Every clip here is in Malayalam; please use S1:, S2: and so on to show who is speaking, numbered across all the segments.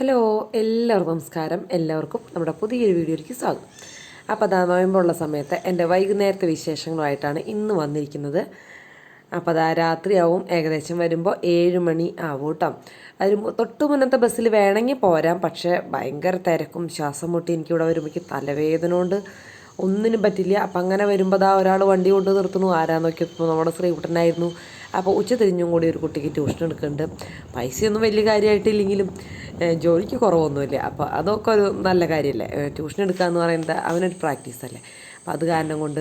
S1: ഹലോ എല്ലാവർക്കും നമസ്കാരം. എല്ലാവർക്കും നമ്മുടെ പുതിയൊരു വീഡിയോയിലേക്ക് സ്വാഗതം. അപ്പോൾ അതാ നോയമ്പുള്ള സമയത്ത് എന്റെ വൈകുന്നേരത്തെ വിശേഷങ്ങളുമായിട്ടാണ് ഇന്ന് വന്നിരിക്കുന്നത്. അപ്പോൾ അതാ രാത്രിയാവും ഏകദേശം വരുമ്പോൾ ഏഴ് മണി ആവും കേട്ടോ അതിന് തൊട്ട് മുന്നത്തെ ബസ്സിൽ വേണമെങ്കിൽ പോരാം പക്ഷേ ഭയങ്കര തിരക്കും ശ്വാസം മുട്ടി എനിക്കിവിടെ വരുമ്പോഴേക്ക് തലവേദന കൊണ്ട് ഒന്നിനും പറ്റില്ല. അപ്പം അങ്ങനെ വരുമ്പോൾ അതാ ഒരാൾ വണ്ടി കൊണ്ട് നിർത്തുന്നു. ആരാ നോക്കിയപ്പോൾ നമ്മുടെ ശ്രീകുട്ടനായിരുന്നു. അപ്പോൾ ഉച്ച തിരിഞ്ഞും കൂടി ഒരു കുട്ടിക്ക് ട്യൂഷൻ എടുക്കുന്നുണ്ട്. പൈസയൊന്നും വലിയ കാര്യമായിട്ടില്ലെങ്കിലും ജോലിക്ക് കുറവൊന്നുമില്ല. അപ്പോൾ അതൊക്കെ ഒരു നല്ല കാര്യമല്ലേ? ട്യൂഷൻ എടുക്കുക എന്ന് പറയുന്നത് അവനൊരു പ്രാക്ടീസ് അല്ലേ? അപ്പോൾ അത് കാരണം കൊണ്ട്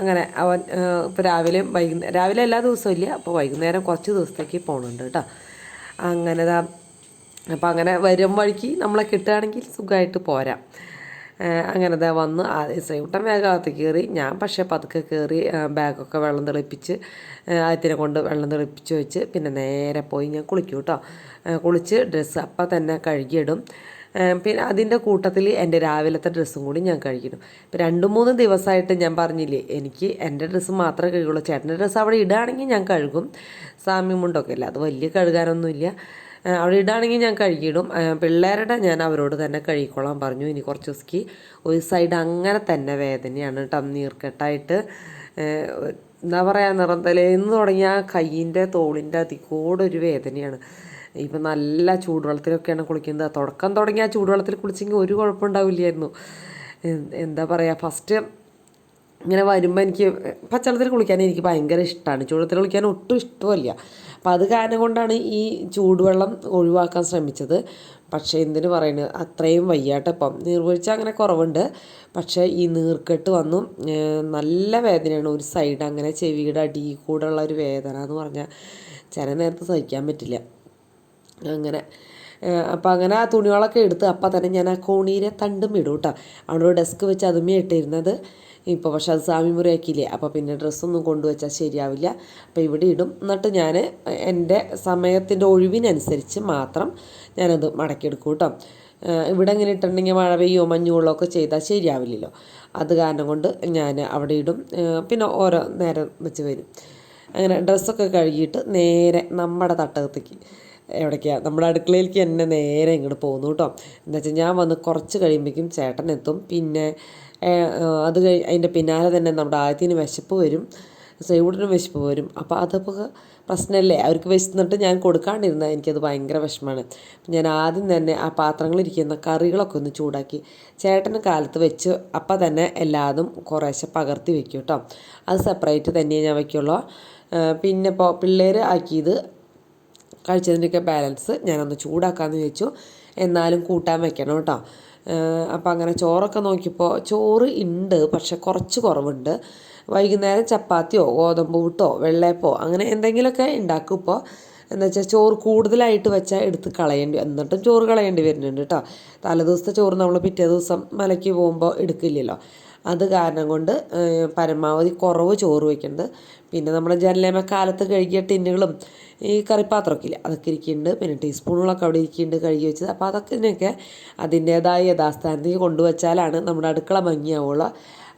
S1: അങ്ങനെ അവൻ ഇപ്പോൾ രാവിലെ വൈകുന്നേരം രാവിലെ എല്ലാ ദിവസവും ഇല്ല. അപ്പോൾ വൈകുന്നേരം കുറച്ച് ദിവസത്തേക്ക് പോകുന്നുണ്ട് കേട്ടോ. അങ്ങനെ അപ്പോൾ അങ്ങനെ വരും വഴിക്ക് നമ്മളെ കിട്ടുകയാണെങ്കിൽ സുഖമായിട്ട് പോരാം. അങ്ങനെ ദാ വന്ന് സൈവിട്ടൻ വേഗത്ത് കയറി ഞാൻ പക്ഷേ പതുക്കെ കയറി ബാഗൊക്കെ വെള്ളം തെളിപ്പിച്ച് ആദ്യത്തിനെ കൊണ്ട് വെള്ളം തെളിപ്പിച്ച് വെച്ച് പിന്നെ നേരെ പോയി ഞാൻ കുളിക്കും കേട്ടോ കുളിച്ച് ഡ്രസ്സ് അപ്പം തന്നെ കഴുകിയിടും. പിന്നെ അതിന്റെ കൂട്ടത്തിൽ എന്റെ രാവിലത്തെ ഡ്രസ്സും കൂടി ഞാൻ കഴുകിയിടും. ഇപ്പം രണ്ട് മൂന്ന് ദിവസമായിട്ട് ഞാൻ പറഞ്ഞില്ലേ എനിക്ക് എന്റെ ഡ്രസ്സ് മാത്രമേ കഴുകുള്ളൂ ചേട്ടന്റെ ഡ്രസ്സ് അവിടെ ഇടുകയാണെങ്കിൽ ഞാൻ കഴുകും. സാമ്യം മുണ്ടൊക്കെ ഇല്ല. അത് വലിയ കഴുകാനൊന്നുമില്ല. അവിടെ ഇടുകയാണെങ്കിൽ ഞാൻ കഴുകിയിടും. പിള്ളേരുടെ ഞാൻ അവരോട് തന്നെ കഴുകിക്കൊള്ളാൻ പറഞ്ഞു. ഇനി കുറച്ച് ദിവസം ഒരു സൈഡ് അങ്ങനെ തന്നെ വേദനയാണ് കേട്ടോ. നീർക്കെട്ടായിട്ട് എന്താ പറയുക നിറം തലേന്ന് തുടങ്ങിയ ആ കയ്യിന്റെ തോളിന്റെ അതികൂടെ ഒരു വേദനയാണ്. ഇപ്പം നല്ല ചൂടുവെള്ളത്തിലൊക്കെയാണ് കുളിക്കുന്നത്. തുടക്കം തുടങ്ങി ആ ചൂടുവെള്ളത്തിൽ കുളിച്ചെങ്കിൽ ഒരു കുഴപ്പമുണ്ടാവില്ലായിരുന്നു. എന്താ പറയുക ഫസ്റ്റ് ഇങ്ങനെ വരുമ്പോൾ എനിക്ക് പച്ചവെള്ളത്തിൽ കുളിക്കാൻ എനിക്ക് ഭയങ്കര ഇഷ്ടമാണ് ചൂടുവെള്ളത്തിൽ കുളിക്കാൻ ഒട്ടും ഇഷ്ടമല്ല അപ്പം അത് കാരണം കൊണ്ടാണ് ഈ ചൂടുവെള്ളം ഒഴിവാക്കാൻ ശ്രമിച്ചത്. പക്ഷേ എന്തിനു പറയുന്നത്? അത്രയും വയ്യാട്ടോ ഇപ്പം. നീർവീഴ്ച അങ്ങനെ കുറവുണ്ട്. പക്ഷേ ഈ നീർക്കെട്ട് വന്നു. നല്ല വേദനയാണ്. ഒരു സൈഡ് അങ്ങനെ ചെവിയുടെ അടിയിൽ കൂടെ ഉള്ള ഒരു വേദന എന്ന് പറഞ്ഞാൽ ചില നേരത്ത് സഹിക്കാൻ പറ്റില്ല. അങ്ങനെ. അപ്പം അങ്ങനെ ആ തുണികളൊക്കെ എടുത്ത് അപ്പം തന്നെ ഞാൻ ആ കോണീരെ തണ്ടും ഇടും കേട്ടോ അവിടെ ഡെസ്ക് വെച്ച് അതുമേ ഇട്ടിരുന്നത്. ഇപ്പോൾ പക്ഷെ അത് സ്വാമി മുറിയാക്കിയില്ലേ? അപ്പോൾ പിന്നെ ഡ്രസ്സൊന്നും കൊണ്ടുവച്ചാൽ ശരിയാവില്ല. അപ്പോൾ ഇവിടെ ഇടും. എന്നിട്ട് ഞാൻ എന്റെ സമയത്തിന്റെ ഒഴിവിനനുസരിച്ച് മാത്രം ഞാനത് മടക്കിയെടുക്കും കേട്ടോ. ഇവിടെ ഇങ്ങനെ ഇട്ടിട്ടുണ്ടെങ്കിൽ മഴ പെയ്യോ മഞ്ഞുകൊള്ളോ ഒക്കെ ചെയ്താൽ ശരിയാവില്ലല്ലോ. അത് കാരണം കൊണ്ട് ഞാൻ അവിടെ ഇടും. പിന്നെ ഓരോ നേരം വെച്ച് വരും. അങ്ങനെ ഡ്രസ്സൊക്കെ കഴുകിയിട്ട് നേരെ നമ്മുടെ തട്ടകത്തേക്ക് എവിടേക്കാണ് നമ്മുടെ അടുക്കളയിലേക്ക് തന്നെ നേരെ ഇങ്ങോട്ട് പോകുന്നു കേട്ടോ. എന്താ വെച്ചാൽ ഞാൻ വന്ന് കുറച്ച് കഴിയുമ്പോഴേക്കും ചേട്ടൻ എത്തും. പിന്നെ അത് കഴി അതിന്റെ പിന്നാലെ തന്നെ നമ്മുടെ ആദ്യത്തിന് വിശപ്പ് വരും. സൈവുഡിന് വിശപ്പ് വരും. അപ്പോൾ അതൊക്കെ പ്രശ്നമല്ലേ അവർക്ക് വിശന്നിട്ട് ഞാൻ കൊടുക്കാണ്ടിരുന്നാൽ എനിക്കത് ഭയങ്കര വിഷമമാണ് ഞാൻ ആദ്യം തന്നെ ആ പാത്രങ്ങളിരിക്കുന്ന കറികളൊക്കെ ഒന്ന് ചൂടാക്കി ചേട്ടന് കാലത്ത് വെച്ച് അപ്പം തന്നെ എല്ലാതും കുറേശ്ശെ പകർത്തി വെക്കും കേട്ടോ അത് സെപ്പറേറ്റ് തന്നെ ഞാൻ വയ്ക്കുള്ളൂ പിന്നെ ഇപ്പോൾ പിള്ളേർ ആക്കിയത് കഴിച്ചതിന്റെയൊക്കെ ബാലൻസ് ഞാനൊന്ന് ചൂടാക്കാമെന്ന് വെച്ചു എന്നാലും കൂട്ടാൻ വെക്കണം കേട്ടോ അപ്പം അങ്ങനെ ചോറൊക്കെ നോക്കിയപ്പോൾ ചോറ് ഉണ്ട് പക്ഷെ കുറച്ച് കുറവുണ്ട്. വൈകുന്നേരം ചപ്പാത്തിയോ ഗോതമ്പ് പുട്ടോ വെള്ളയപ്പോ അങ്ങനെ എന്തെങ്കിലുമൊക്കെ ഉണ്ടാക്കും ഇപ്പോൾ എന്താ വെച്ചാൽ ചോറ് കൂടുതലായിട്ട് വെച്ചാൽ എടുത്ത് കളയേണ്ടി എന്നിട്ടും ചോറ് കളയേണ്ടി വരുന്നുണ്ട് കേട്ടോ തലേദിവസത്തെ ചോറ് നമ്മൾ പിറ്റേ ദിവസം മലയ്ക്ക് പോകുമ്പോൾ എടുക്കില്ലല്ലോ. അത് കാരണം കൊണ്ട് പരമാവധി കുറവ് ചോറ് വയ്ക്കുന്നത് പിന്നെ നമ്മൾ ജനലേമ കാലത്ത് കഴുകിയ ടിന്നുകളും ഈ കറിപ്പാത്രമൊക്കെ ഇല്ല അതൊക്കെ ഇരിക്കുന്നുണ്ട് പിന്നെ ടീസ്പൂണുകളൊക്കെ അവിടെ ഇരിക്കുന്നുണ്ട് കഴുകി വെച്ചത്. അപ്പോൾ അതൊക്കെ ഇതിനൊക്കെ അതിന്റേതായ യഥാസ്ഥാനത്തേക്ക് കൊണ്ടുവച്ചാലാണ് നമ്മുടെ അടുക്കള ഭംഗിയാവുള്ളൂ.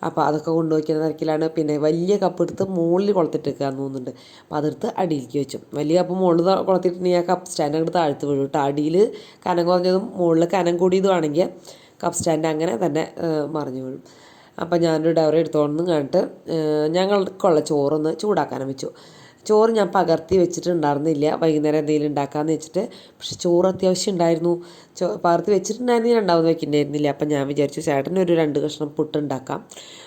S1: അപ്പോൾ അതൊക്കെ കൊണ്ടുവയ്ക്കുന്ന തിരക്കിലാണ്. പിന്നെ വലിയ കപ്പ് എടുത്ത് മുകളിൽ കൊളത്തിട്ടേക്കാന്ന് തോന്നുന്നുണ്ട്. അപ്പോൾ അതെടുത്ത് അടിയിലേക്ക് വെച്ചു. വലിയ കപ്പ് മുകളിൽ കൊളത്തിട്ടുണ്ടെങ്കിൽ ആ കപ്പ് സ്റ്റാൻഡ് അങ്ങോട്ട് താഴ്ത്ത് വീഴും കേട്ടോ. അടിയിൽ കനം കുറഞ്ഞതും മുകളിൽ കനം കൂടിയതുമാണെങ്കിൽ കപ്പ് സ്റ്റാൻഡ് അങ്ങനെ തന്നെ മറിഞ്ഞു വീഴും അപ്പം ഞാനൊരു ഡയറി എടുത്തോണ്ട് കണ്ടിട്ട് ഞങ്ങൾക്കുള്ള ചോറൊന്ന് ചൂടാക്കാനും വെച്ചു. ചോറ് ഞാൻ പകർത്തി വെച്ചിട്ടുണ്ടായിരുന്നില്ല. വൈകുന്നേരം എന്തെങ്കിലും ഉണ്ടാക്കാമെന്ന് വെച്ചിട്ട്. പക്ഷെ ചോറ് അത്യാവശ്യം ഉണ്ടായിരുന്നു. ചോ പകർത്തി വെച്ചിട്ടുണ്ടായിരുന്നെങ്കിൽ രണ്ടാമത് വെക്കുന്നുണ്ടായിരുന്നില്ല അപ്പം ഞാൻ വിചാരിച്ചു ചേട്ടന് ഒരു രണ്ട് കഷ്ണം പുട്ട് ഉണ്ടാക്കാം.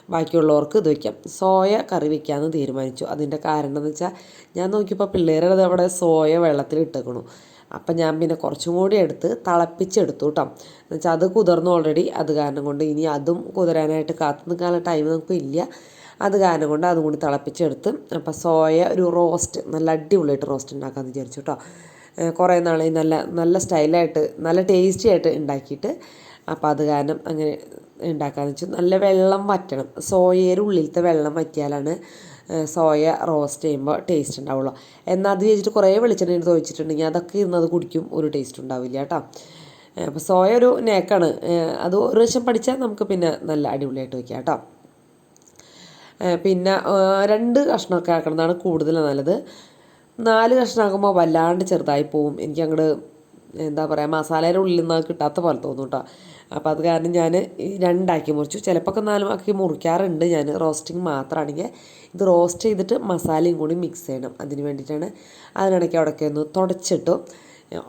S1: ബാക്കിയുള്ളവർക്ക് ഇത് വയ്ക്കാം സോയ കറി വെക്കാമെന്ന് തീരുമാനിച്ചു. അതിന്റെ കാരണം എന്ന് വെച്ചാൽ ഞാൻ നോക്കിയപ്പോൾ പിള്ളേരുടെ അവിടെ സോയ വെള്ളത്തിൽ ഇട്ടേക്കണു അപ്പം ഞാൻ പിന്നെ കുറച്ചും കൂടി എടുത്ത് തിളപ്പിച്ചെടുത്തു കേട്ടോ. എന്നുവെച്ചാൽ അത് കുതിർന്നു ഓൾറെഡി അത് കാരണം കൊണ്ട് ഇനി അതും കുതിരാനായിട്ട് കാത്തു നിൽക്കാനുള്ള ടൈം നമുക്ക് ഇല്ല. അത് കാരണം കൊണ്ട് അതും കൂടി തിളപ്പിച്ചെടുത്ത് അപ്പം സോയ ഒരു റോസ്റ്റ് നല്ല അടിപൊളിയായിട്ട് റോസ്റ്റ് ഉണ്ടാക്കാമെന്ന് വിചാരിച്ചു കേട്ടോ. കുറേ നാൾ നല്ല നല്ല സ്റ്റൈലായിട്ട് നല്ല ടേസ്റ്റി ആയിട്ട് ഉണ്ടാക്കിയിട്ട് അപ്പോൾ അത് കാരണം അങ്ങനെ ഉണ്ടാക്കാമെന്ന് വെച്ചാൽ നല്ല വെള്ളം വറ്റണം. സോയയുടെ ഉള്ളിലത്തെ വെള്ളം വറ്റിയാലാണ് സോയ റോസ്റ്റ് ചെയ്യുമ്പോൾ ടേസ്റ്റ് ഉണ്ടാവുള്ളൂ. എന്നാൽ അത് വെച്ചിട്ട് കുറേ വെളിച്ചെണ്ണ എടുത്ത് ഒഴിച്ചിട്ടുണ്ടെങ്കിൽ അതൊക്കെ ഇരുന്നത് കുടിക്കും ഒരു ടേസ്റ്റ് ഉണ്ടാവില്ല കേട്ടോ. അപ്പോൾ സോയ ഒരു നേക്കാണ്. അത് ഒരു പ്രാവശ്യം പഠിച്ചാൽ നമുക്ക് പിന്നെ നല്ല അടിപൊളിയായിട്ട് വയ്ക്കാം കേട്ടോ. പിന്നെ രണ്ട് കഷ്ണമൊക്കെ ആക്കുന്നതാണ് കൂടുതൽ നല്ലത്. നാല് കഷ്ണമാകുമ്പോൾ വല്ലാണ്ട് ചെറുതായി പോവും. എനിക്ക് അങ്ങോട്ട് എന്താ പറയുക മസാലയുടെ ഉള്ളിൽ നിന്ന് കിട്ടാത്ത പോലെ തോന്നും കേട്ടോ. അപ്പോൾ അത് കാരണം ഞാൻ രണ്ടാക്കി മുറിച്ചു. ചിലപ്പോൾ ഒക്കെ നാലും ആക്കി മുറിക്കാറുണ്ട് ഞാൻ. റോസ്റ്റിംഗ് മാത്രമാണെങ്കിൽ ഇത് റോസ്റ്റ് ചെയ്തിട്ട് മസാലയും കൂടി മിക്സ് ചെയ്യണം. അതിന് വേണ്ടിയിട്ടാണ് അതിനിടയ്ക്ക് അവിടെയൊക്കെ ഒന്ന് തുടച്ചിട്ടു.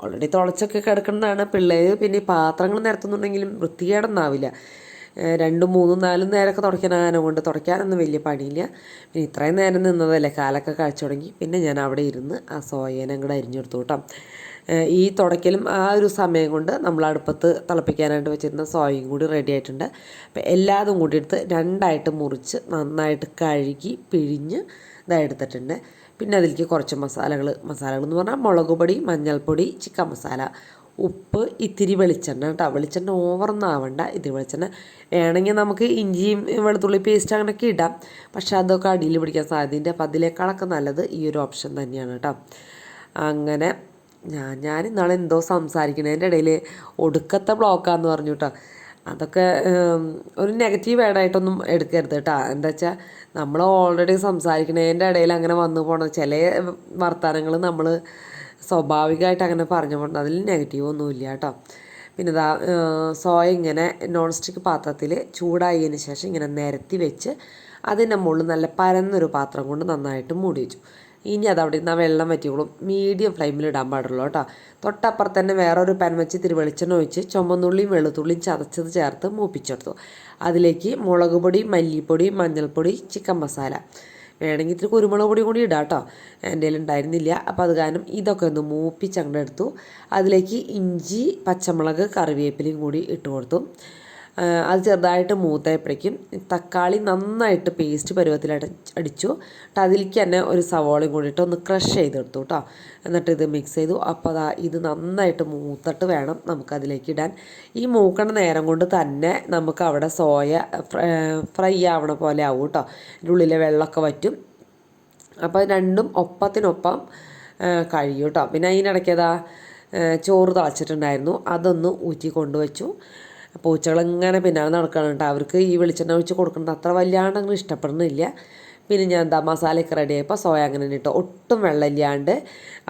S1: ഓൾറെഡി തുളച്ചൊക്കെ കിടക്കുന്നതാണ്. പിള്ളേർ പിന്നെ പാത്രങ്ങൾ നിരത്തുന്നുണ്ടെങ്കിലും വൃത്തികേടൊന്നാവില്ല രണ്ടും മൂന്നും നാലും നേരമൊക്കെ തുടയ്ക്കാനാകാനെ കൊണ്ട് തുടയ്ക്കാനൊന്നും വലിയ പണിയില്ല. പിന്നെ ഇത്രയും നേരം നിന്നതല്ലേ കാലൊക്കെ കഴിച്ചു തുടങ്ങി. പിന്നെ ഞാൻ അവിടെ ഇരുന്ന് ആ സോയേനം കൂടെ അരിഞ്ഞെടുത്തു കേട്ടോ. ഈ തുടയ്ക്കലും ആ ഒരു സമയം കൊണ്ട് നമ്മൾ അടുപ്പത്ത് തിളപ്പിക്കാനായിട്ട് വെച്ചിരുന്ന സോയയും കൂടി റെഡി ആയിട്ടുണ്ട്. അപ്പോൾ എല്ലാതും കൂടി എടുത്ത് രണ്ടായിട്ട് മുറിച്ച് നന്നായിട്ട് കഴുകി പിഴിഞ്ഞ് ഇതാ എടുത്തിട്ടുണ്ട്. പിന്നെ അതിലേക്ക് കുറച്ച് മസാലകൾ മസാലകൾ എന്ന് പറഞ്ഞാൽ മുളക് പൊടി മഞ്ഞൾപ്പൊടി ചിക്കൻ മസാല. ഉപ്പ് ഇത്തിരി വെളിച്ചെണ്ണ കേട്ടോ. വെളിച്ചെണ്ണ ഓവറൊന്നും ആവണ്ട. ഇത്തിരി വെളിച്ചെണ്ണ വേണമെങ്കിൽ നമുക്ക് ഇഞ്ചിയും വെളുത്തുള്ളി പേസ്റ്റ് അങ്ങനെയൊക്കെ ഇടാം. പക്ഷെ അതൊക്കെ അടിയിൽ പിടിക്കാൻ സാധ്യതയുണ്ട്. അപ്പോൾ അതിനേക്കാളൊക്കെ നല്ലത് ഈ ഒരു ഓപ്ഷൻ തന്നെയാണ് കേട്ടോ. അങ്ങനെ ഞാൻ ഞാൻ ഇന്നാളെ എന്തോ സംസാരിക്കണതിന്റെ ഇടയിൽ ഒടുക്കത്തെ ബ്ലോക്കാന്ന് പറഞ്ഞു കേട്ടോ. അതൊക്കെ ഒരു നെഗറ്റീവ് ആയിട്ടൊന്നും എടുക്കരുത് കേട്ടോ. എന്താ വെച്ചാൽ നമ്മൾ ഓൾറെഡി സംസാരിക്കണതിന്റെ ഇടയിൽ അങ്ങനെ വന്നു പോണ ചില വർത്തമാനങ്ങൾ നമ്മൾ സ്വാഭാവികമായിട്ട് അങ്ങനെ പറഞ്ഞു പോകണം അതിൽ നെഗറ്റീവ് ഒന്നുമില്ല കേട്ടോ. പിന്നെ ഇതാ സോയ ഇങ്ങനെ നോൺ സ്റ്റിക്ക് പാത്രത്തിൽ ചൂടായതിന് ശേഷം ഇങ്ങനെ നിരത്തി വെച്ച് അതിന്റെ മുകളിൽ നല്ല പരന്നൊരു പാത്രം കൊണ്ട് നന്നായിട്ട് മൂടി വെച്ചു. ഇനി അത് അവിടെ നിന്ന് ആ വെള്ളം വറ്റിക്കോളും. മീഡിയം ഫ്ലെയിമിൽ ഇടാൻ പാടുള്ളൂ കേട്ടോ. തൊട്ടപ്പുറത്ത് തന്നെ വേറൊരു പാൻ വെച്ച് ഇത്തിരി വെളിച്ചെണ്ണ ഒഴിച്ച് ചുമന്നുള്ളിയും വെളുത്തുള്ളിയും ചതച്ചത് ചേർത്ത് മൂപ്പിച്ചെടുത്തു. അതിലേക്ക് മുളക് പൊടി മല്ലിപ്പൊടി മഞ്ഞൾപ്പൊടി ചിക്കൻ മസാല. വേണമെങ്കിൽ ഇത്തിരി കുരുമുളക് പൊടി കൂടി ഇടാം കേട്ടോ. എന്റെ ഉണ്ടായിരുന്നില്ല. അപ്പോൾ അത് കാരണം ഇതൊക്കെ ഒന്ന് മൂപ്പിച്ച് അങ്ങോട്ട് എടുത്തു. അതിലേക്ക് ഇഞ്ചി പച്ചമുളക് കറിവേപ്പിലയും കൂടി ഇട്ട് കൊടുത്തു. അത് ചെറുതായിട്ട് മൂത്തയപ്പോഴേക്കും തക്കാളി നന്നായിട്ട് പേസ്റ്റ് പരുവത്തിൽ അട അടിച്ചു. എന്നിട്ട് അതിലേക്ക് തന്നെ ഒരു സവോളയും കൂടിയിട്ട് ഒന്ന് ക്രഷ് ചെയ്തെടുത്തു കേട്ടോ എന്നിട്ട് ഇത് മിക്സ് ചെയ്തു. അപ്പോൾ അതാ ഇത് നന്നായിട്ട് മൂത്തിട്ട് വേണം നമുക്കതിലേക്ക് ഇടാൻ. ഈ മൂക്കണ നേരം കൊണ്ട് തന്നെ നമുക്ക് അവിടെ സോയ ഫ്രൈ ആവണ പോലെ ആവും കേട്ടോ അതിന്റെ ഉള്ളിലെ വെള്ളമൊക്കെ വറ്റും. അപ്പോൾ രണ്ടും ഒപ്പത്തിനൊപ്പം കഴിയും കേട്ടോ പിന്നെ അതിനിടയ്ക്കതാ ചോറ് തിളച്ചിട്ടുണ്ടായിരുന്നു. അതൊന്ന് ഊറ്റി കൊണ്ടുവച്ചു. പൂച്ചകളിങ്ങനെ പിന്നാലെ നടക്കുകയാണ് കേട്ടോ അവർക്ക് ഈ വെളിച്ചെണ്ണ ഒഴിച്ച് കൊടുക്കുന്നത് അത്ര വല്ലാണ്ട് അങ്ങനെ ഇഷ്ടപ്പെടുന്നില്ല. പിന്നെ ഞാൻ എന്താ മസാലയൊക്കെ റെഡി ആയപ്പോൾ സോയ അങ്ങനെ ഇട്ടോ. ഒട്ടും വെള്ളമില്ലാണ്ട്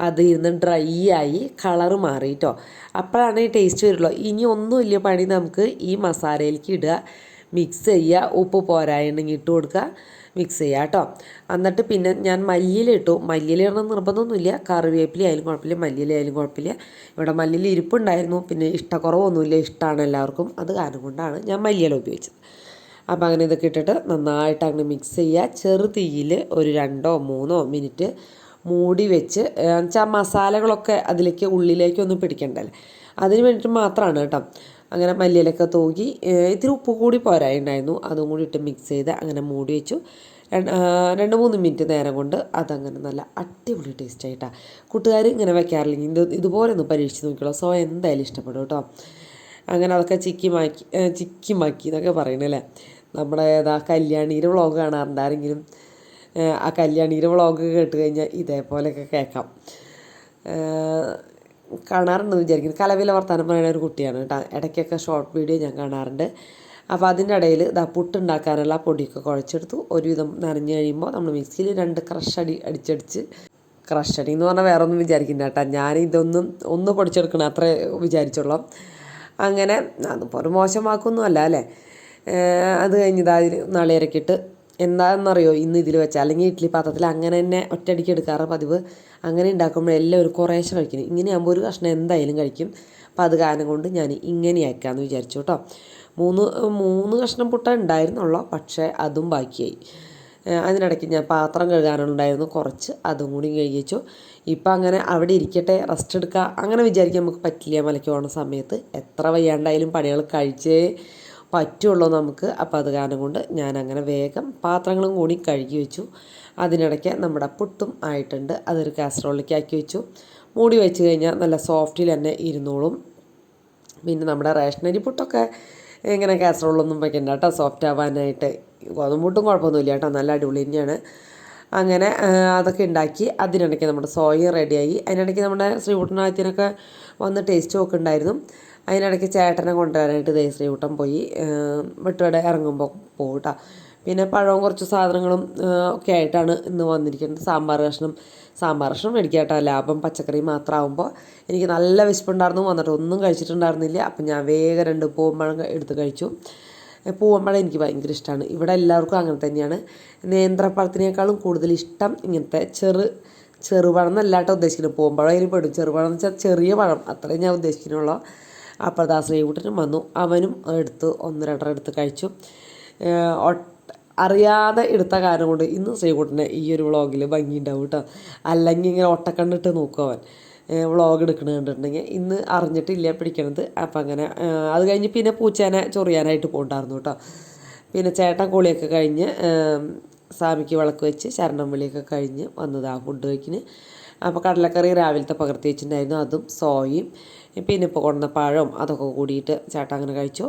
S1: അത് ഇരുന്ന് ഡ്രൈ ആയി കളറ് മാറി കേട്ടോ അപ്പോഴാണ് ഈ ടേസ്റ്റ് വരുള്ളൂ. ഇനി ഒന്നുമില്ല പണി നമുക്ക് ഈ മസാലയിലേക്ക് ഇടുക. മിക്സ് ചെയ്യുക ഉപ്പ് പോരായണെങ്കിൽ ഇട്ട് കൊടുക്കുക മിക്സ് ചെയ്യുക കേട്ടോ. എന്നിട്ട് പിന്നെ ഞാൻ മല്ലിയിലിട്ടു. ഇട്ടു മല്ലിയില ഇടണം നിർബന്ധമൊന്നുമില്ല. കറിവേപ്പില ആയാലും കുഴപ്പമില്ല. മല്ലിയില ആയാലും കുഴപ്പമില്ല. ഇവിടെ മല്ലിയിൽ ഇരിപ്പുണ്ടായിരുന്നു. പിന്നെ ഇഷ്ടക്കുറവൊന്നുമില്ല. ഇഷ്ടമാണ് എല്ലാവർക്കും. അത് കാരണം കൊണ്ടാണ് ഞാൻ മല്ലിയില ഉപയോഗിച്ചത്. അപ്പോൾ അങ്ങനെ ഇതൊക്കെ ഇട്ടിട്ട് നന്നായിട്ട് അങ്ങനെ മിക്സ് ചെയ്യുക ചെറു തീയിൽ ഒരു രണ്ടോ മൂന്നോ മിനിറ്റ് മൂടി വെച്ച് വെച്ചാൽ മസാലകളൊക്കെ അതിലേക്ക് ഉള്ളിലേക്കൊന്നും പിടിക്കണ്ടല്ലേ? അതിന് വേണ്ടിയിട്ട് മാത്രമാണ് കേട്ടോ. അങ്ങനെ മല്ലിയിലൊക്കെ തൂകി ഇത്തിരി ഉപ്പ് കൂടി പോരായുണ്ടായിരുന്നു. അതും കൂടി ഇട്ട് മിക്സ് ചെയ്ത് അങ്ങനെ മൂടി വെച്ചു. രണ്ട് മൂന്ന് മിനിറ്റ് നേരം കൊണ്ട് അതങ്ങനെ നല്ല അടിപൊളി ടേസ്റ്റ് ആയിട്ടാണ് കൂട്ടുകാർ ഇങ്ങനെ വെക്കാറില്ലെങ്കിൽ ഇത് ഇതുപോലെ ഒന്ന് പരീക്ഷിച്ച് നോക്കിയോളൂ സോ എന്തായാലും ഇഷ്ടപ്പെടും കേട്ടോ. അങ്ങനെ അതൊക്കെ ചിക്കി മാക്കി ചിക്കി മാക്കി എന്നൊക്കെ പറയണല്ലേ? നമ്മുടെ ഏതാ കല്യാണീരെ വ്ളോഗ് കാണാറുണ്ട്. ആ കല്യാണീന്റെ വ്ളോഗ് കേട്ട് കഴിഞ്ഞാൽ ഇതേപോലെയൊക്കെ കേൾക്കാം. കാണാറുണ്ടെന്ന് വിചാരിക്കുന്നു. കലവില വർത്താനം പറയുന്ന ഒരു കുട്ടിയാണ് കേട്ടോ. ഇടയ്ക്കൊക്കെ ഷോർട്ട് വീഡിയോ ഞാൻ കാണാറുണ്ട്. അപ്പോൾ അതിന്റെ ഇടയിൽ ഇതാ പുട്ടുണ്ടാക്കാനുള്ള പൊടിയൊക്കെ കുഴച്ചെടുത്തു. ഒരുവിധം നിറഞ്ഞു കഴിയുമ്പോൾ നമ്മൾ മിക്സിയിൽ രണ്ട് ക്രഷടി അടി അടിച്ചടിച്ച് ക്രഷടി എന്ന് പറഞ്ഞാൽ വേറെ ഒന്നും വിചാരിക്കില്ല കേട്ടോ. ഞാൻ ഇതൊന്നും ഒന്ന് പൊടിച്ചെടുക്കണം അത്രേ വിചാരിച്ചുള്ളൂ. അങ്ങനെ അതിപ്പോൾ ഒരു മോശം വാക്കൊന്നും അല്ല? അല്ലേ അത് കഴിഞ്ഞ് ഇതാ ഇതിൽ നാളികേരക്കിട്ട് എന്താണെന്നറിയോ ഇന്ന് ഇതിൽ വെച്ച. അല്ലെങ്കിൽ ഇഡ്ഡലി പാത്രത്തിൽ അങ്ങനെ തന്നെ ഒറ്റയടിക്ക് എടുക്കാറ് പതിവ് അങ്ങനെ ഉണ്ടാക്കുമ്പോൾ ഒരു കുറേശ്ശെ കഴിക്കും. ഇങ്ങനെയാകുമ്പോൾ ഒരു കഷ്ണം എന്തായാലും കഴിക്കും. അപ്പോൾ അത് കാരണം കൊണ്ട് ഞാൻ ഇങ്ങനെയാക്കാമെന്ന് വിചാരിച്ചു കേട്ടോ. മൂന്ന് മൂന്ന് കഷ്ണം പുട്ട ഉണ്ടായിരുന്നുള്ളൂ. പക്ഷേ അതും ബാക്കിയായി. അതിനിടയ്ക്ക് ഞാൻ പാത്രം കഴുകാനുണ്ടായിരുന്നു. കുറച്ച് അതും കൂടി കഴുകിച്ചു ഇപ്പം അങ്ങനെ അവിടെ ഇരിക്കട്ടെ റെസ്റ്റ് എടുക്കുക അങ്ങനെ വിചാരിക്കാൻ നമുക്ക് പറ്റില്ല. മലയ്ക്ക് പോകുന്ന സമയത്ത് എത്ര വയ്യാണ്ടായാലും പണികൾ കഴിച്ചേ പറ്റുള്ളൂ നമുക്ക്. അപ്പോൾ അത് കാരണം കൊണ്ട് ഞാൻ അങ്ങനെ വേഗം പാത്രങ്ങളും കൂടി കഴുകി വെച്ചു. അതിനിടയ്ക്ക് നമ്മുടെ പുട്ടും ആയിട്ടുണ്ട്. അതൊരു കാസറോളിലേക്ക് ആക്കി വെച്ചു. മൂടി വെച്ച് കഴിഞ്ഞാൽ നല്ല സോഫ്റ്റിൽ തന്നെ ഇരുന്നോളും. പിന്നെ നമ്മുടെ റേഷനരി പുട്ടൊക്കെ ഇങ്ങനെ കാസറോളൊന്നും വയ്ക്കണ്ട കേട്ടോ. സോഫ്റ്റ് ആവാനായിട്ട്. ഗോതമ്പുട്ടും കുഴപ്പമൊന്നുമില്ല കേട്ടോ. നല്ല അടിപൊളി തന്നെയാണ്. അങ്ങനെ അതൊക്കെ ഉണ്ടാക്കി അതിനിടയ്ക്ക് നമ്മുടെ സോയ റെഡിയായി. അതിനിടയ്ക്ക് നമ്മുടെ ശ്രീകുട്ടനായത്തിനൊക്കെ വന്ന് ടേസ്റ്റ് നോക്കുന്നുണ്ടായിരുന്നു. അതിനിടയ്ക്ക് ചേട്ടനെ കൊണ്ടുവരാനായിട്ട് ദേ ശ്രീകുട്ടൻ പോയി വെട്ടുകട ഇറങ്ങുമ്പോൾ പോകും പിന്നെ പഴവും കുറച്ച് സാധനങ്ങളും ഒക്കെ ആയിട്ടാണ് ഇന്ന് വന്നിരിക്കുന്നത്. സാമ്പാർ കഷ്ണം സാമ്പാർ കഷ്ണം മേടിക്കാട്ടോ. ലാഭം പച്ചക്കറി മാത്രമാകുമ്പോൾ എനിക്ക് നല്ല വിശപ്പുണ്ടായിരുന്നു. വന്നിട്ട് ഒന്നും കഴിച്ചിട്ടുണ്ടായിരുന്നില്ല. അപ്പം ഞാൻ വേഗം രണ്ട് പൂവമ്പഴം എടുത്ത് കഴിച്ചു. പൂവമ്പഴം എനിക്ക് ഭയങ്കര ഇഷ്ടമാണ് ഇവിടെ എല്ലാവർക്കും അങ്ങനെ തന്നെയാണ്. നേന്ത്രപ്പഴത്തിനേക്കാളും കൂടുതൽ ഇഷ്ടം ഇങ്ങനത്തെ ചെറു ചെറുപഴം എന്നല്ല കേട്ടോ ഉദ്ദേശിക്കുന്നത്. പൂവമ്പഴം അതിന് പെടും. ചെറുപഴം എന്ന് വെച്ചാൽ ചെറിയ പഴം. അത്രയും ഞാൻ ഉദ്ദേശിക്കുന്നുള്ളൂ. അപ്പോൾ ദാശ്രീകുട്ടനും വന്നു. അവനും എടുത്ത് ഒന്ന് രണ്ടര എടുത്ത് കഴിച്ചു. അറിയാതെ എടുത്ത കാരണം കൊണ്ട് ഇന്ന് ശ്രീകുട്ടനെ ഈ ഒരു വ്ളോഗിൽ ഭംഗിയുണ്ടാവും കേട്ടോ. അല്ലെങ്കിൽ ഇങ്ങനെ ഒട്ടക്കണ്ണിട്ട് നോക്കും അവൻ. വ്ളോഗ് എടുക്കണ കണ്ടിട്ടുണ്ടെങ്കിൽ ഇന്ന് അറിഞ്ഞിട്ടില്ല പിടിക്കണത്. അപ്പം അങ്ങനെ അത് കഴിഞ്ഞ് പിന്നെ പൂച്ചേനെ ചൊറിയാനായിട്ട് പോകണ്ടായിരുന്നു കേട്ടോ. പിന്നെ ചേട്ടൻ കുളിയൊക്കെ കഴിഞ്ഞ് സ്വാമിക്ക് വിളക്ക് വെച്ച് ശരണം വിളിയൊക്കെ കഴിഞ്ഞ് വന്നതാണ് ഫുഡ് കഴിക്കിന്. അപ്പോൾ കടലക്കറി രാവിലത്തെ പകർത്തി വെച്ചിട്ടുണ്ടായിരുന്നു. അതും സോയും പിന്നെ ഇപ്പോൾ കൊണ്ടുവന്ന പഴവും അതൊക്കെ കൂടിയിട്ട് ചേട്ടൻ അങ്ങനെ കഴിച്ചു.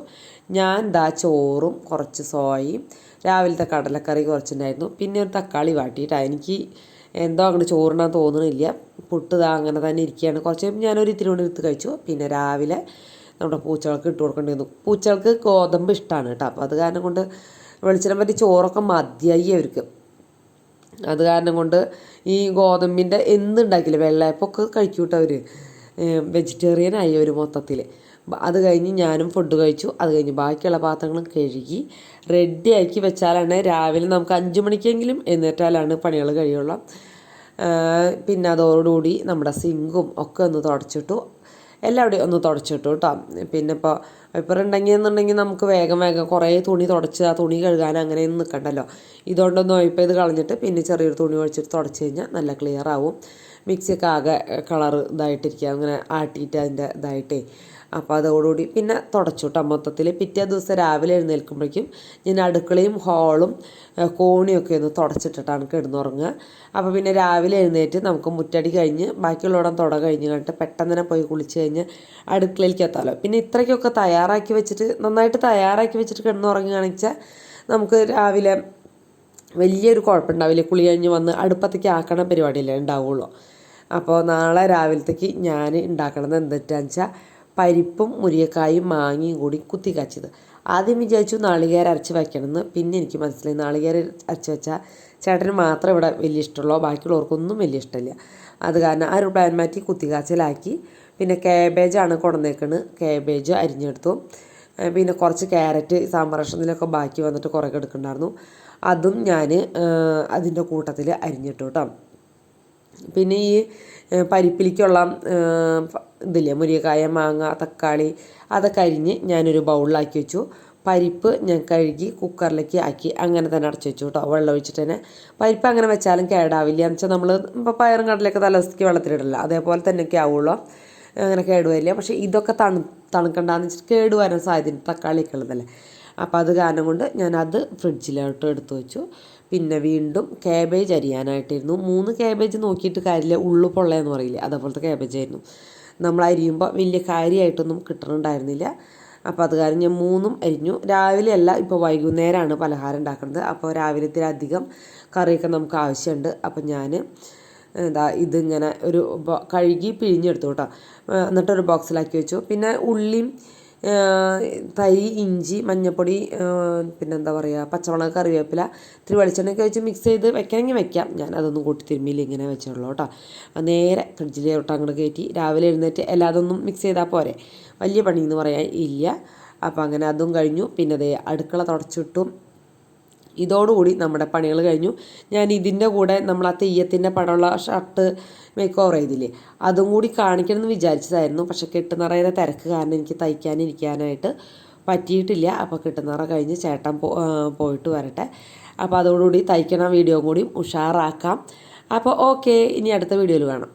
S1: ഞാൻ ദാ ചോറും കുറച്ച് സോയും രാവിലത്തെ കടലക്കറി കുറച്ചുണ്ടായിരുന്നു. പിന്നെ ഒരു തക്കാളി വാട്ടിയിട്ടാണ് എനിക്ക് എന്തോ അങ്ങനെ ചോറിനാൻ തോന്നണില്ല. പുട്ട് അങ്ങനെ തന്നെ ഇരിക്കുകയാണ്. കുറച്ച് ഞാനൊരു ഇത്തിരി കൊണ്ട് എടുത്ത് കഴിച്ചു. പിന്നെ രാവിലെ നമ്മുടെ പൂച്ചകൾക്ക് ഇട്ട് കൊടുക്കേണ്ടി വന്നു. പൂച്ചകൾക്ക് ഗോതമ്പ് ഇഷ്ടമാണ് കേട്ടോ. അപ്പോൾ അത് കാരണം കൊണ്ട് വെളിച്ചെണ്ണ പറ്റി ചോറൊക്കെ മതിയായി അവർക്ക്. അത് കാരണം കൊണ്ട് ഈ ഗോതമ്പിന്റെ എന്തുണ്ടാക്കില്ല വെള്ളയപ്പൊക്കെ കഴിക്കൂട്ടോ അവർ വെജിറ്റേറിയൻ ആയി അവർ മൊത്തത്തിൽ അത് കഴിഞ്ഞ് ഞാനും ഫുഡ് കഴിച്ചു. അത് കഴിഞ്ഞ് ബാക്കിയുള്ള പാത്രങ്ങളും കഴുകി റെഡി ആക്കി വെച്ചാലാണ് രാവിലെ നമുക്ക് അഞ്ച് മണിക്കെങ്കിലും എന്നിട്ടാലാണ് പണികൾ കഴിയുള്ളൂ. പിന്നെ അതോടുകൂടി നമ്മുടെ സിങ്കും ഒക്കെ ഒന്ന് തുടച്ചിട്ടു. എല്ലാവിടെയും ഒന്ന് തുടച്ചിട്ടു കേട്ടോ. പിന്നെ ഇപ്പോൾ വൈപ്പർ ഉണ്ടെങ്കിൽ എന്നുണ്ടെങ്കിൽ നമുക്ക് വേഗം വേഗം കുറേ തുണി തുടച്ച് ആ തുണി കഴുകാൻ അങ്ങനെയൊന്നും നിൽക്കണ്ടല്ലോ ഇതുകൊണ്ടൊന്ന് വൈപ്പ് ഇത് കളഞ്ഞിട്ട് പിന്നെ ചെറിയൊരു തുണി ഒഴിച്ചിട്ട് തുടച്ച് കഴിഞ്ഞാൽ നല്ല ക്ലിയർ ആവും. മിക്സിയൊക്കെ ആകെ കളർ ഇതായിട്ടിരിക്കുക. അങ്ങനെ ആട്ടിയിട്ട് അതിന്റെ ഇതായിട്ടേ അപ്പോൾ അതോടുകൂടി പിന്നെ തുടച്ചു കേട്ടോ മൊത്തത്തിൽ. പിറ്റേ ദിവസം രാവിലെ എഴുന്നേൽക്കുമ്പോഴേക്കും ഞാൻ അടുക്കളയും ഹാളും കോണിയൊക്കെ ഒന്ന് തുടച്ചിട്ടിട്ടാണ് കിടന്നുറങ്ങുക. അപ്പോൾ പിന്നെ രാവിലെ എഴുന്നേറ്റ് നമുക്ക് മുറ്റടി കഴിഞ്ഞ് ബാക്കിയുള്ളവിടം തുട കഴിഞ്ഞ് കണ്ടിട്ട് പെട്ടെന്ന് തന്നെ പോയി കുളിച്ച് കഴിഞ്ഞ് അടുക്കളയിലേക്ക് എത്താമല്ലോ. പിന്നെ ഇത്രയ്ക്കൊക്കെ തയ്യാറാക്കി വെച്ചിട്ട് നന്നായിട്ട് തയ്യാറാക്കി വെച്ചിട്ട് കിടന്നുറങ്ങുകയാണെന്ന് വെച്ചാൽ നമുക്ക് രാവിലെ വലിയൊരു കുഴപ്പമുണ്ടാവില്ല. കുളി കഴിഞ്ഞ് വന്ന് അടുപ്പത്തേക്ക് ആക്കണ പരിപാടിയല്ലേ ഉണ്ടാവുള്ളൂ. അപ്പോൾ നാളെ രാവിലത്തേക്ക് ഞാൻ ഉണ്ടാക്കണത് എന്താണെന്ന് വെച്ചാൽ പരിപ്പും മുരിയക്കായും മാങ്ങയും കൂടി കുത്തി കാച്ചത് ആദ്യം വിചാരിച്ചു നാളികേരം അരച്ച് വയ്ക്കണമെന്ന്. പിന്നെ എനിക്ക് മനസ്സിലായി നാളികേരം അരച്ച് വെച്ചാൽ ചേട്ടന് മാത്രം ഇവിടെ വലിയ ഇഷ്ടമുള്ളൂ? ബാക്കിയുള്ളവർക്കൊന്നും വലിയ ഇഷ്ടമില്ല. അത് കാരണം ആ ഒരു പ്ലാൻ മാറ്റി കുത്തിക്കാച്ചലാക്കി പിന്നെ കാബേജാണ് കൊണ്ടുവന്നേക്കുന്നത് കാബേജ് അരിഞ്ഞെടുത്തു. പിന്നെ കുറച്ച് ക്യാരറ്റ് സാമ്പാർ ബാക്കി വന്നിട്ട് കുറേ എടുക്കുന്നുണ്ടായിരുന്നു അതും ഞാൻ അതിന്റെ കൂട്ടത്തിൽ അരിഞ്ഞിട്ടു കേട്ടോ പിന്നെ ഈ പരിപ്പിലേക്കുള്ള ഇതില്ലേ മുരിങ്ങക്കായ മാങ്ങ തക്കാളി അതൊക്കെ അരിഞ്ഞ് ഞാനൊരു ബൗളിലാക്കി വെച്ചു. പരിപ്പ് ഞാൻ കഴുകി കുക്കറിലേക്ക് ആക്കി അങ്ങനെ തന്നെ അടച്ചു വെച്ചു കേട്ടോ വെള്ളം ഒഴിച്ചിട്ട് തന്നെ. പരിപ്പ് അങ്ങനെ വെച്ചാലും കേടാവില്ല. എന്ന് വെച്ചാൽ നമ്മൾ ഇപ്പോൾ പയറും കടലൊക്കെ തലസ്ഥിക്ക് വെള്ളത്തിലിടല്ല അതേപോലെ തന്നെയൊക്കെ ആവുള്ളൂ. അങ്ങനെ കേടുവരില്ല. പക്ഷേ ഇതൊക്കെ തണു തണുക്കണ്ടെന്ന് വെച്ചിട്ട് കേടുവരാൻ സാധ്യത തക്കാളിയൊക്കെ ഉള്ളതല്ലേ. അപ്പോൾ അത് കാരണം കൊണ്ട് ഞാനത് ഫ്രിഡ്ജിലോട്ട് എടുത്തു വെച്ചു. പിന്നെ വീണ്ടും ക്യാബേജ് അരിയാനായിട്ടിരുന്നു. മൂന്ന് ക്യാബേജ് നോക്കിയിട്ട് കാര്യമില്ല. ഉള്ളു പൊള്ളയെന്ന് പറയില്ല അതേപോലത്തെ ക്യാബേജ് ആയിരുന്നു. നമ്മൾ അരിയുമ്പോൾ വലിയ കാര്യമായിട്ടൊന്നും കിട്ടണുണ്ടായിരുന്നില്ല. അപ്പോൾ അത് കാരണം ഞാൻ മൂന്നും അരിഞ്ഞു. രാവിലെ അല്ല ഇപ്പോൾ വൈകുന്നേരമാണ് പലഹാരം ഉണ്ടാക്കുന്നത്. അപ്പോൾ രാവിലത്തിലധികം കറിയൊക്കെ നമുക്ക് ആവശ്യമുണ്ട്. അപ്പോൾ ഞാൻ എന്താ ഇതിങ്ങനെ ഒരു കഴുകി പിഴിഞ്ഞെടുത്തു കേട്ടോ. എന്നിട്ടൊരു ബോക്സിലാക്കി വെച്ചു. പിന്നെ ഉള്ളിയും തൈ ഇഞ്ചി മഞ്ഞൾപ്പൊടി പിന്നെന്താ പറയുക പച്ചമുളക് കറിവേപ്പില ഇത്തിരി വെളിച്ചെണ്ണയൊക്കെ വെച്ച് മിക്സ് ചെയ്ത് വെക്കണമെങ്കിൽ വെക്കാം. ഞാൻ അതൊന്നും കൂട്ടി തിരുമ്മിയില്ല ഇങ്ങനെ വെച്ചുള്ളൂ കേട്ടോ. നേരെ ഫ്രിഡ്ജിലോട്ട് അങ്ങോട്ട് കയറ്റി രാവിലെ എഴുന്നേറ്റ് എല്ലാതൊന്നും മിക്സ് ചെയ്താൽ പോരെ. വലിയ പണി എന്ന് പറയാൻ ഇല്ല. അപ്പോൾ അങ്ങനെ അതും കഴിഞ്ഞു. പിന്നെ അതേ അടുക്കള തുടച്ചിട്ടും ഇതോടുകൂടി നമ്മുടെ പണികൾ കഴിഞ്ഞു. ഞാൻ ഇതിന്റെ കൂടെ നമ്മൾ ആ തെയ്യത്തിന്റെ പടമുള്ള ഷർട്ട് മേക്ക് ഓവർ ചെയ്തില്ലേ? അതും കൂടി കാണിക്കണമെന്ന് വിചാരിച്ചതായിരുന്നു. പക്ഷെ കെട്ടുന്നറയുടെ തിരക്ക് കാരണം എനിക്ക് തയ്ക്കാനിരിക്കാനായിട്ട് പറ്റിയിട്ടില്ല. അപ്പോൾ കെട്ടുനിറ കഴിഞ്ഞ് ചേട്ടൻ പോയിട്ട് വരട്ടെ. അപ്പോൾ അതോടുകൂടി തയ്ക്കണ വീഡിയോ കൂടി ഉഷാറാക്കാം. അപ്പോൾ ഓക്കെ ഇനി അടുത്ത വീഡിയോയിൽ കാണാം.